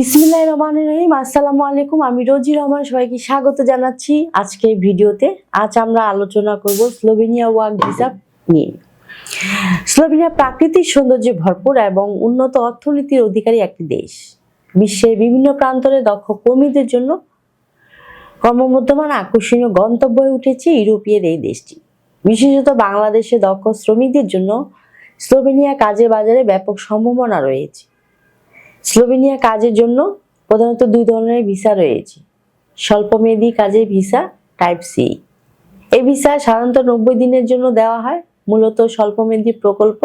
বিসমিল্লাহ রহমান রহিম, আসসালামু আলাইকুম। আমি রোজি রহমান, সবাইকে স্বাগত জানাচ্ছি আজকের ভিডিওতে। আজ আমরা আলোচনা করব স্লোভেনিয়া ওয়ার্ক ভিসা নিয়ে। স্লোভেনিয়া প্রাকৃতিক সৌন্দর্যে ভরপুর এবং উন্নত অর্থনীতির অধিকারী একটি দেশ। বিশ্বের বিভিন্ন প্রান্তরে দক্ষ কর্মীদের জন্য ক্রমবর্ধমান আকর্ষণীয় গন্তব্য হয়ে উঠেছে ইউরোপীয় এই দেশটি। বিশেষত বাংলাদেশে দক্ষ শ্রমিকদের জন্য স্লোভেনিয়া কাজের বাজারে ব্যাপক সম্ভাবনা রয়েছে। স্লোভেনিয়া কাজের জন্য প্রধানত দুই ধরনের ভিসা রয়েছে। স্বল্পমেয়াদী কাজের ভিসা টাইপ সি। এই ভিসা সাধারণত নব্বই দিনের জন্য দেওয়া হয়। মূলত স্বল্পমেয়াদী প্রকল্প,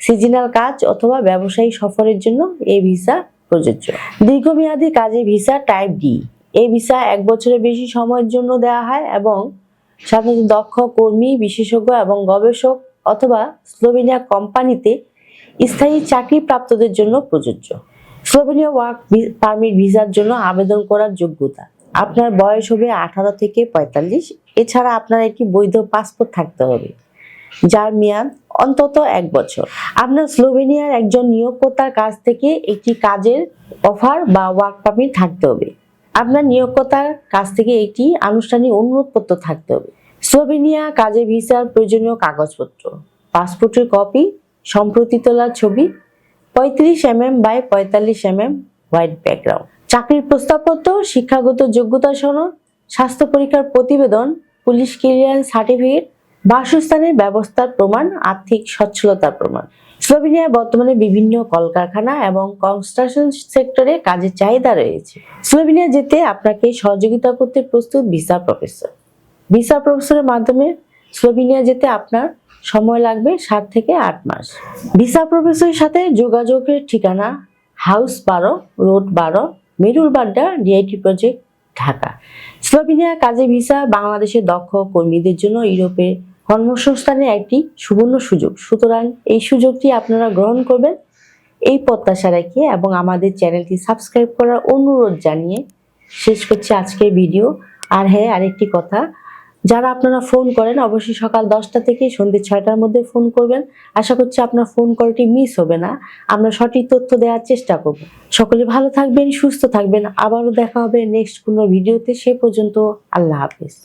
সিজনাল কাজ অথবা ব্যবসায়ী সফরের জন্য এই ভিসা প্রযোজ্য। দীর্ঘমেয়াদী কাজের ভিসা টাইপ ডি। এই ভিসা এক বছরের বেশি সময়ের জন্য দেওয়া হয় এবং সাধারণত দক্ষ কর্মী, বিশেষজ্ঞ এবং গবেষক অথবা স্লোভেনিয়া কোম্পানিতে স্থায়ী চাকরি প্রাপ্তদের জন্য প্রযোজ্য। স্লোভেনিয়া ওয়ার্ক পারমিট ভিসার জন্য আবেদন করার যোগ্যতা। আপনার বয়স হবে আঠারো থেকে পঁয়তাল্লিশ। এছাড়া আপনার একটি বৈধ পাসপোর্ট থাকতে হবে, যার মেয়াদ অন্তত এক বছর। আপনার স্লোভেনিয়ার একজন নিয়োগকর্তার কাছ থেকে একটি কাজের অফার বা ওয়ার্ক পারমিট থাকতে হবে। আপনার নিয়োগকর্তার কাছ থেকে একটি আনুষ্ঠানিক অনুরোধপত্র থাকতে হবে। স্লোভেনিয়া কাজে ভিসার প্রয়োজনীয় কাগজপত্র, পাসপোর্টের কপি সম্প্রতি তোলা ছবি পঁয়ত্রিশ এম এম বাই পঁয়তাল্লিশ এম এম হোয়াইট ব্যাকগ্রাউন্ড চাকরির প্রস্তাবপত্র, শিক্ষাগত যোগ্যতা সনদ স্বাস্থ্য পরীক্ষার প্রতিবেদন, পুলিশ ক্লিয়ারেন্স সার্টিফিকেট বাসস্থানের ব্যবস্থার প্রমাণ, আর্থিক সচ্ছলতার প্রমাণ। স্লোভেনিয়ায় বর্তমানে বিভিন্ন কলকারখানা এবং কনস্ট্রাকশন সেক্টরে কাজের চাহিদা রয়েছে। স্লোভেনিয়া যেতে আপনাকে সহযোগিতা করতে প্রস্তুত ভিসা প্রফেসর ভিসা প্রফেসরের মাধ্যমে স্লোভেনিয়া যেতে আপনার সময় লাগবে সাত থেকে আট মাস। ভিসা প্রফেসরের সাথে যোগাযোগের ঠিকানা হাউস বারো, রোড বারো Merul Badda DIT project, Dhaka. Slovenia কাজে ভিসা বাংলাদেশের দক্ষ কর্মীদের জন্য ইউরোপে কর্মসংস্থানের একটি সুবর্ণ সুযোগ। সুতরাং এই সুযোগটি আপনারা গ্রহণ করবেন। এই প্রত্যাশা রেখে এবং আমাদের চ্যানেলটি সাবস্ক্রাইব করার অনুরোধ জানিয়ে শেষ করছি আজকের ভিডিও। আর হ্যাঁ আরেকটি কথা যারা আপনারা ফোন করেন, অবশ্যই সকাল দশটা থেকে সন্ধ্যে ছয়টার মধ্যে ফোন করবেন। আশা করছি আপনার ফোন কলটি মিস হবে না। আমরা সঠিক তথ্য দেওয়ার চেষ্টা করব। সকলে ভালো থাকবেন, সুস্থ থাকবেন। আবারও দেখা হবে নেক্সট কোনো ভিডিওতে সে পর্যন্ত আল্লাহ হাফেজ।